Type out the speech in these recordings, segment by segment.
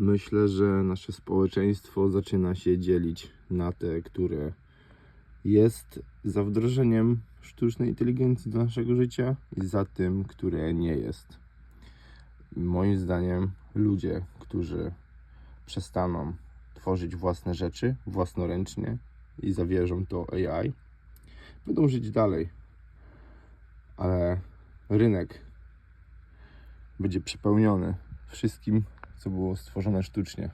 Myślę, że nasze społeczeństwo zaczyna się dzielić na te, które jest za wdrożeniem sztucznej inteligencji do naszego życia i za tym, które nie jest. Moim zdaniem ludzie, którzy przestaną tworzyć własne rzeczy własnoręcznie i zawierzą to AI, będą żyć dalej. Ale rynek będzie przepełniony wszystkim, co było stworzone sztucznie,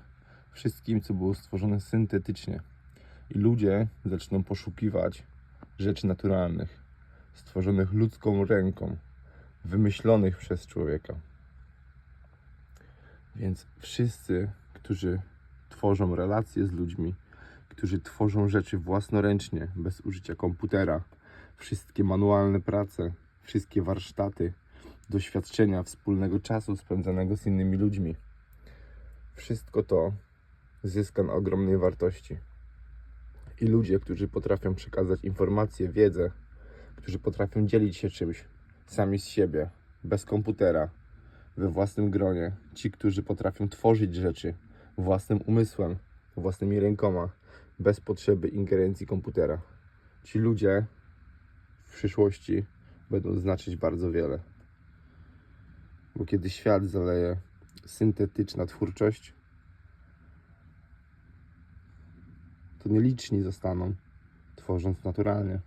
wszystkim, co było stworzone syntetycznie. I ludzie zaczną poszukiwać rzeczy naturalnych, stworzonych ludzką ręką, wymyślonych przez człowieka. Więc wszyscy, którzy tworzą relacje z ludźmi, którzy tworzą rzeczy własnoręcznie, bez użycia komputera, wszystkie manualne prace, wszystkie warsztaty, doświadczenia wspólnego czasu spędzanego z innymi ludźmi. Wszystko to zyska na ogromnej wartości. I ludzie, którzy potrafią przekazać informacje, wiedzę, którzy potrafią dzielić się czymś sami z siebie, bez komputera, we własnym gronie, ci, którzy potrafią tworzyć rzeczy własnym umysłem, własnymi rękoma, bez potrzeby ingerencji komputera. Ci ludzie w przyszłości będą znaczyć bardzo wiele. Bo kiedy świat zaleje syntetyczna twórczość, to nieliczni zostaną, tworząc naturalnie.